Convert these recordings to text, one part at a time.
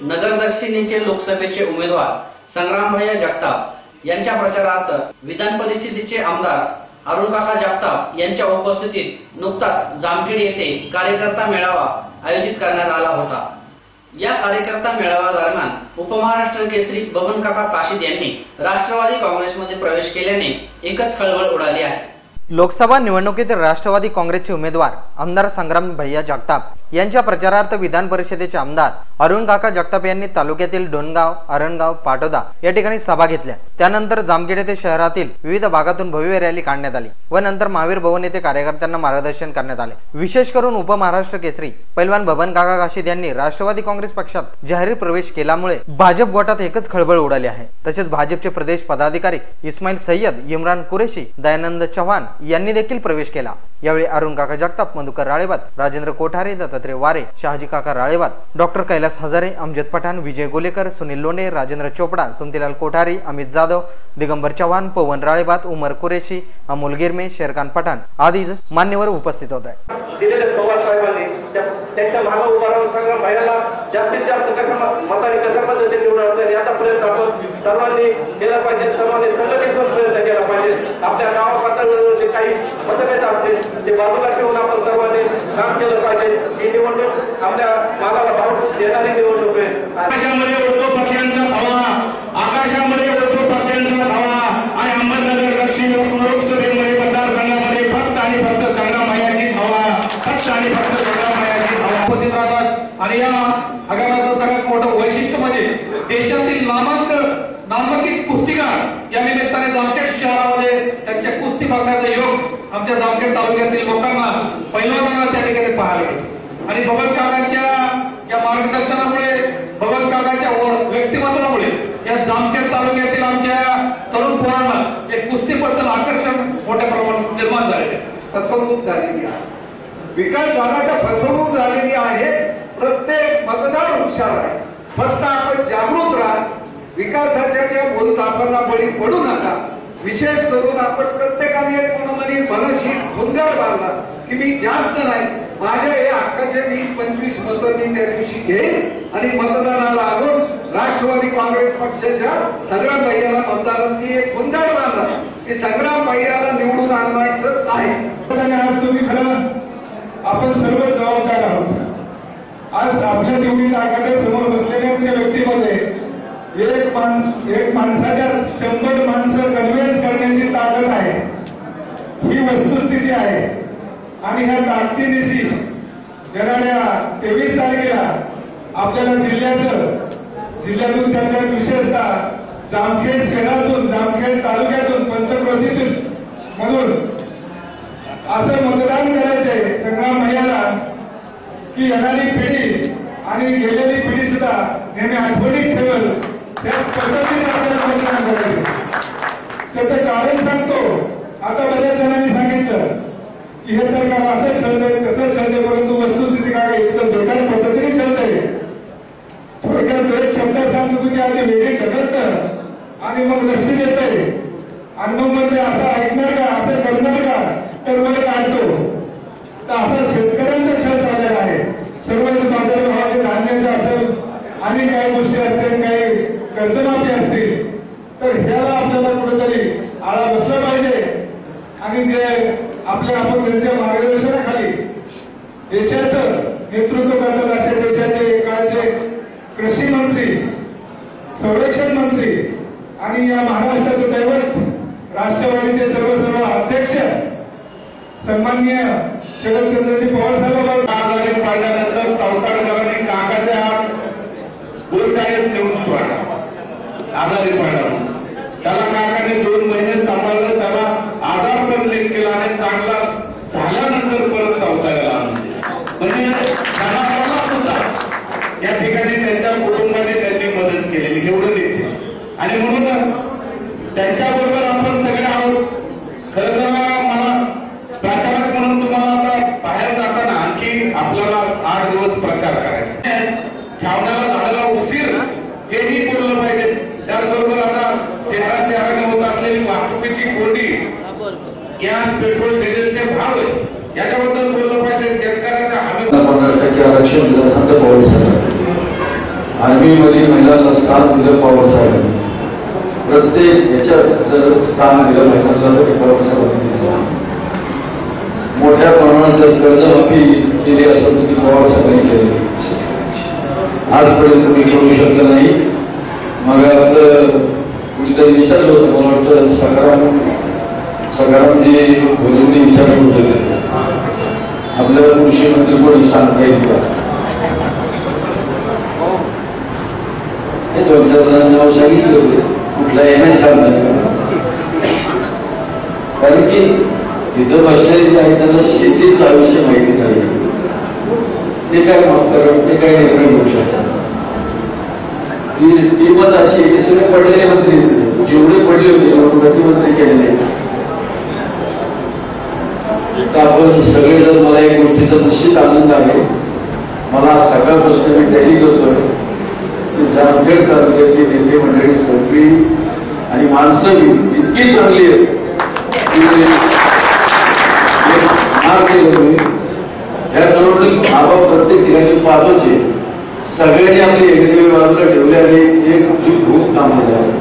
नगर दक्षिणेचे लोकसभेचे उमेदवार संग्रामभैया जगताप यांच्या प्रचारार्थ विधान परिषदेचे आमदार अरुणकाका जगताप यांच्या उपस्थितीत नुकताच जामखेड येथे कार्यकर्ता मेळावा आयोजित करण्यात आला होता. या कार्यकर्ता मेळावा दरम्यान उपमहाराष्ट्र केसरी बबन काका काशीद यांनी राष्ट्रवादी काँग्रेसमध्ये प्रवेश केल्याने एकच खळबळ उडाली आहे. लोकसभा निवडणुकीतील राष्ट्रवादी काँग्रेसचे उमेदवार आमदार संग्राम भैया जगताप यांच्या प्रचारार्थ विधान परिषदेचे आमदार अरुण काका जगताप यांनी तालुक्यातील डोनगाव अरणगाव पाटोदा या ठिकाणी सभा घेतल्या. त्यानंतर जामखेड येथे शहरातील विविध भागातून भव्य रॅली काढण्यात आली व नंतर महावीर भवन येथे कार्यकर्त्यांना मार्गदर्शन करण्यात आले. विशेष करून उपमहाराष्ट्र केसरी पैलवान भवन काका काशीद यांनी राष्ट्रवादी काँग्रेस पक्षात जाहीर प्रवेश केल्यामुळे भाजप गोटात एकच खळबळ उडाली आहे. तसेच भाजपचे प्रदेश पदाधिकारी इस्माईल सय्यद इम्रान कुरेशी दयानंद चव्हाण यांनी देखील प्रवेश केला. यावेळी अरुण काका जगताप मधुकर राळेबात राजेंद्र कोठारे दत्तात्रय वारे शहाजी काका राळेबात डॉक्टर कैलास हजारे अमजद पठाण विजय गोलेकर सुनील लोणे राजेंद्र चोपडा सुमतीलाल कोठारी अमित जाधव दिगंबर चव्हाण पवन राळेबात उमर कुरेशी अमोल गिरमे शेरखान पठाण आदी मान्यवर उपस्थित होते आहे काही मतभेद असतील ते बाजूला ठेवून आपण सर्वांनी काम केलं पाहिजे. ही निवडणूक आपल्या मालाला भाव देणारी निवडणूक आहे. आकाशामध्ये पक्ष्यांचा हवा आकाशामध्ये पक्ष्यांचा हवा आणि अहमदनगर दक्षिण लोकसभेमध्ये मतदारसंघामध्ये फक्त आणि फक्त संग्रामयाची हवा फक्त आणि फक्त संग्रामयाची हवा. उपस्थित राहतात आणि या आगाराचं सगळ्यात मोठं वैशिष्ट्य म्हणजे देशातील नामांक नामांकित कुस्तीगार या निमित्ताने शहरामध्ये त्यांच्या बघण्याचा योग आमच्या जामखेड तालुक्यातील लोकांना पहिल्यांदा त्या ठिकाणी पाहायला मिळतो आणि भगत काकांच्या या मार्गदर्शनामुळे भगत काकांच्या व्यक्तिमत्वामुळे या जामखेड तालुक्यातील आमच्या तरुण पोरांना एक कुस्तीबद्दल आकर्षण मोठ्या प्रमाणात निर्माण झालेले फसवणूक झालेली आहे. विकास झाल्याच्या फसवणूक झालेली आहे. प्रत्येक मतदार हुशार आहे. फक्त आपण जागरूक राहा. विकासाच्या ज्या आपण बळी पडू नका. विशेष करून आपण प्रत्येकाने एक मनोमनी मनशी भुंगार बांधला की मी जास्त नाही. माझ्या हे हक्काचे वीस पंचवीस मतं मी त्या दिवशी घेईन आणि मतदानाला आणून राष्ट्रवादी काँग्रेस पक्षाच्या संग्राम भैयाला मतदारांनी एक भुंगार बांधला की संग्राम भैयाला निवडून आणण्याचं आहे. आज तुम्ही खरं आपण सर्व जबाबदार आहोत. आज आपल्या निवडीत आघाडी समोर बसलेल्या व्यक्तीमध्ये एक माणसाच्या वस्तुस्थिती आहे. आणि ह्या ताकदीनिशी येणाऱ्या तेवीस तारखेला आपल्याला जिल्ह्याचं जिल्ह्यातून त्यांच्या विशेषतः जामखेड शहरातून जामखेड तालुक्यातून पंचक्रोशीतून म्हणून असं मतदान करायचंय संग्राम भैयाला की येणारी पिढी आणि गेलेली पिढी सुद्धा नेहमी आठवणीत ठेवल. त्याच पद्धतीने आपल्याला मतदान करायचं त्याचं कारण सांगतो. आता बऱ्याच जणांनी सांगितलं की हे सरकार असं चालतंय तसं चालतंय परंतु वस्तुस्थिती काय आहे, एकदम बेकार पद्धतीने चालतंय थोडक्यात एक शब्द सांगतो की आधी वेगळी ढकलत आणि मग लक्ष देतंय आणि मग म्हणजे असं ऐकणार का? असं करणार का? तर मला काढतो तर असा शेतकऱ्यांचा छळ झालेला आहे. सर्व बाजारभावाचे धान्याचे असेल आणि काही गोष्टी असतील काही कर्जमाफी असतील तर ह्याला आपल्याला कुठेतरी आळा बसला पाहिजे. आणि जे आपल्या आपण त्यांच्या मार्गदर्शनाखाली देशाचं नेतृत्व करतात असे देशाचे काळचे कृषी मंत्री संरक्षण मंत्री आणि या महाराष्ट्राचं दैवत राष्ट्रवादीचे सर्वसर्व अध्यक्ष सन्माननीय शरदचंद्रजी पवार साहेब आजारी पाडल्यानंतर सावकारकरांनी काकाच्या गुरुशाळेत नेऊन सोडला आजारी पाडला त्याला काकाने दोन महिने सांभाळलं त्याला आधार पण लिंक केला आणि चांगला झाल्यानंतर परत संसाराला आणून म्हणजे त्यांना पडला होता या ठिकाणी त्यांच्या कुटुंबाने त्यांनी मदत केलेली एवढं देखील आणि म्हणून त्यांच्याबरोबर आपण सगळे आहोत. खरं तर मला प्रचारक म्हणून तुम्हाला आता बाहेर जाताना आणखी आपल्याला आठ दिवस प्रचार करायचा छावण्याला झाडाला उशीर. हेही बोललं पाहिजे. त्याचबरोबर आता शहरा शहराने होत असलेली वाहतुकीची कोंडी गॅस पेट्रोल डिझेलचे भाव आहेत. याच्याबद्दल बोललं पाहिजे. शेतकऱ्याच्या हमी आरक्षण दिलं सांगतो पवार आर्मीमध्ये महिलांना स्थान दिलं पवारसाहेबांनी प्रत्येक याच्यात जर स्थान दिलं महिलांना तर बाबासाहेबांनी दिलं मोठ्या प्रमाणात जर कर्जमाफी केली असेल तर ती पवारसाहेबांनी केली. आजपर्यंत मी करू शकलं नाही. मग आपलं कुणीतरी विचारलं होतं मला वाटतं सकाराम सकारामजी बोलून विचारलं होतं आपल्याला कृषी मंत्री कोणी सांगता येईल का हे दोन चार जणांचं नाव सांगितलं होतं कुठला येण्यास सांगितलं कारण की तिथं बसलेले जे आहे त्यांना शेतीचं आयुष्य माहिती नाही ते काय माफ करत ते काय निर्णय होऊ शकतात ती मत अशी आहे की सगळे पडलेले मंत्री जेवढे पडले होते तेवढे प्रतिमंत्री केले नाही तर आपण सगळेजण मला एक गोष्टीचा निश्चित आनंद आहे मला सकाळपासून मी तयारी करतोय. ते जामखेड तालुक्यातली नेते मंडळी सगळी आणि माणसंही इतकी चांगली आहेत की एक मार्ग केलं तुम्ही ह्या निवडणूक आबा प्रत्येक ठिकाणी पाहतोचे सगळ्यांनी आपली एकमेव बाजूला ठेवली आणि एक आपली खूप कामं झाली.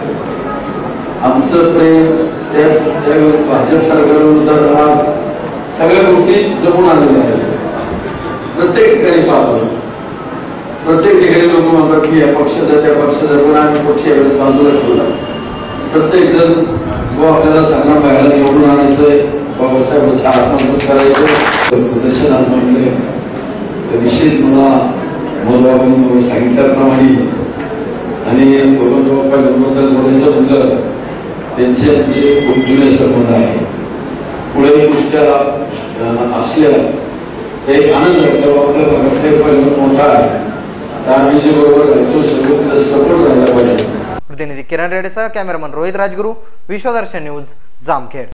आमचं प्रेम त्या त्यावेळेस भाजप सरकारनुसार राग सगळ्या गोष्टी जमून आलेल्या आहेत. प्रत्येक ठिकाणी पाहतो. प्रत्येक ठिकाणी लोक म्हणतात की या पक्षाचा त्या पक्षाचा पण आम्ही पक्ष यावेळेस म्हणजे बाजूला ठेवला. प्रत्येक जण जो आपल्याला संग्राम बाहेर निवडून आणायचंय. बाबासाहेबांचं आत्मसात करायचं प्रदर्शन म्हणले तर निश्चित मला मोलबाबांनी सांगितल्याप्रमाणे आणि गोविंदबाप्पा गणपतराव गणपतल मोरेंचं मुलं त्यांचे आमचे खूप जुने संबंध आहे पुढे दृष्ट्या असल्या ते आनंद आहे. तेव्हा आपल्या भागातले मोठा आहे. प्रतिनिधी किरण रेडेसह कॅमेरामन रोहित राजगुरू. विश्वदर्शन न्यूज जामखेड.